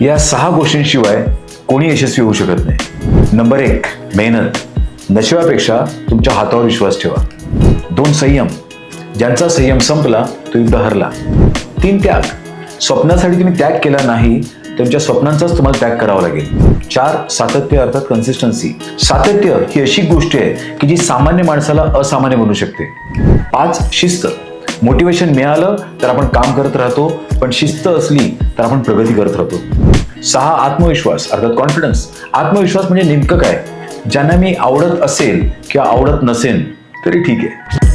या सहा गोष्टींशिवाय कोणी यशस्वी होऊ शकत नाही. नंबर एक मेहनत. नशिबापेक्षा तुमच्या हातावर विश्वास ठेवा. दोन संयम. ज्यांचा संयम संपला तो युद्ध हरला. तीन त्याग. स्वप्नासाठी तुम्ही त्याग केला नाही तुमच्या स्वप्नांचाच तुम्हाला त्याग करावा लागेल. चार सातत्य अर्थात कन्सिस्टन्सी सातत्य ही अशी गोष्ट आहे की जी सामान्य माणसाला असामान्य बनू शकते. पाच शिस्त. मोटिवेशन मिळालं तर आपण काम करत राहतो. पण शिस्त असली तर आपण प्रगती करत राहतो. सहा आत्मविश्वास अर्थात कॉन्फिडन्स आत्मविश्वास म्हणजे नेमकं काय? ज्यांना मी आवडत असेल किंवा आवडत नसेल तरी ठीक आहे.